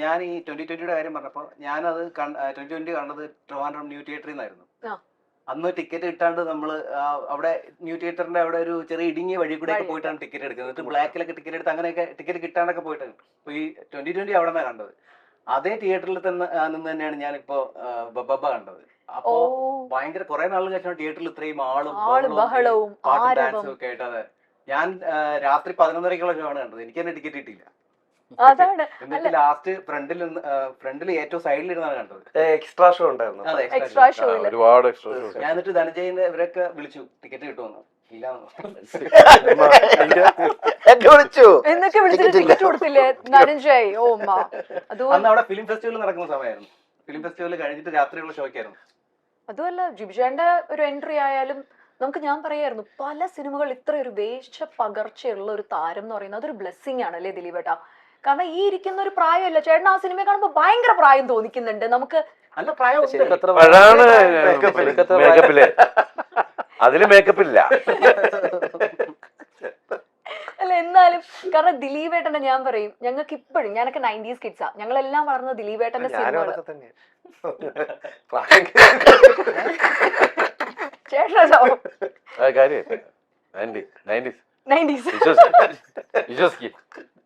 ഞാൻ ഈ ട്വന്റി ട്വന്റിയുടെ കാര്യം പറഞ്ഞപ്പോ ഞാനത് ട്വന്റി ട്വന്റി കണ്ടത് ട്രിവാൻഡ്രം ന്യൂ തിയേറ്ററിൽ നിന്നായിരുന്നു അന്ന് ടിക്കറ്റ് കിട്ടാണ്ട് നമ്മൾ അവിടെ ന്യൂ തിയേറ്ററിന്റെ അവിടെ ഒരു ചെറിയ ഇടുങ്ങിയ വഴി കൂടെ. പോയിട്ടാണ് ടിക്കറ്റ് എടുക്കുന്നത്. എന്നിട്ട് ബ്ലാക്കിലൊക്കെ ടിക്കറ്റ് എടുത്ത് അങ്ങനെയൊക്കെ ടിക്കറ്റ് കിട്ടാണ്ടൊക്കെ പോയിട്ടാണ്. അപ്പൊ ഈ ട്വന്റി ട്വന്റി അവിടെ നിന്നാണ് കണ്ടത്. അതേ തിയേറ്ററിൽ തന്നെ നിന്ന് തന്നെയാണ് ഞാനിപ്പോ ബബ്ബ കണ്ടത്. അപ്പോ ഭയങ്കര കുറെ നാളുകൾ ശേഷം തിയേറ്ററിൽ ഇത്രയും ആളും ബഹളവും പാട്ടും ഡാൻസും ഒക്കെ ആയിട്ട് അതെ. ഞാൻ രാത്രി പതിനൊന്നരക്കുള്ള ഷോ ആണ് കണ്ടത്. എനിക്ക് തന്നെ ടിക്കറ്റ് കിട്ടിയില്ല. അതാണ്. എന്നിട്ട് ലാസ്റ്റ് ഫ്രണ്ടിൽ ഫ്രണ്ടിൽ ഏറ്റവും സൈഡിൽ ഇരുന്നാണ് കണ്ടത്. എക്സ്ട്രാ ഷോ ഉണ്ടായിരുന്നു. അതെ എക്സ്ട്രാ ഷോ ഒരുപാട് എക്സ്ട്രാ ഷോ ഞാൻ എന്നിട്ട് ധനജയന്റെ ഇവരൊക്കെ വിളിച്ചു. ടിക്കറ്റ് കിട്ടുമെന്ന്. ഇല്ലാന്ന് എന്നെ വിളിച്ചു. എന്നൊക്കെ വിളിച്ചിട്ട് ടിക്കറ്റ് കൊടുത്തില്ലേ? നരഞ്ജയ് ഓ അന്ന് അവിടെ ഫിലിം ഫെസ്റ്റിവൽ നടക്കുന്ന സമയമായിരുന്നു. ഫിലിം ഫെസ്റ്റിവൽ കഴിഞ്ഞിട്ട് രാത്രിയുള്ള ഷോയ്ക്കായിരുന്നു അതുമല്ല ജിബിഷാന്റെ ഒരു എൻട്രി ആയാലും നമുക്ക് ഞാൻ പറയായിരുന്നു പല സിനിമകൾ ഇത്ര ഒരു വേഷ പകർച്ചയുള്ള ഒരു താരം എന്ന് പറയുന്നത് അതൊരു ബ്ലെസ്സിങ് ആണ് അല്ലേ ദിലീപേട്ടാ? കാരണം ഈ ഇരിക്കുന്ന ഒരു പ്രായമല്ല. ചേട്ടൻ ആ സിനിമ കാണുമ്പോൾ ഭയങ്കര പ്രായം തോന്നിക്കുന്നുണ്ട്. നമുക്ക് നല്ല പ്രായം. മേക്കപ്പിൽ അതിൽ മേക്കപ്പ് ഇല്ല. അല്ല എന്നാലും കാരണം ദിലീപേട്ടനെ ഞാൻ പറയും ഞങ്ങൾക്ക് ഇപ്പോഴും ഞാനൊക്കെ നയന്റീസ് കിഡ്സാ. ഞങ്ങളെല്ലാം വളർന്ന ദിലീപേട്ടന്റെ ഏട്ടന്റെ സിനിമകൾ ചേട്ടനോ കാര്യം. നയന്റീസ്. നയന്റീസ്. വിശ്വസിക്കും.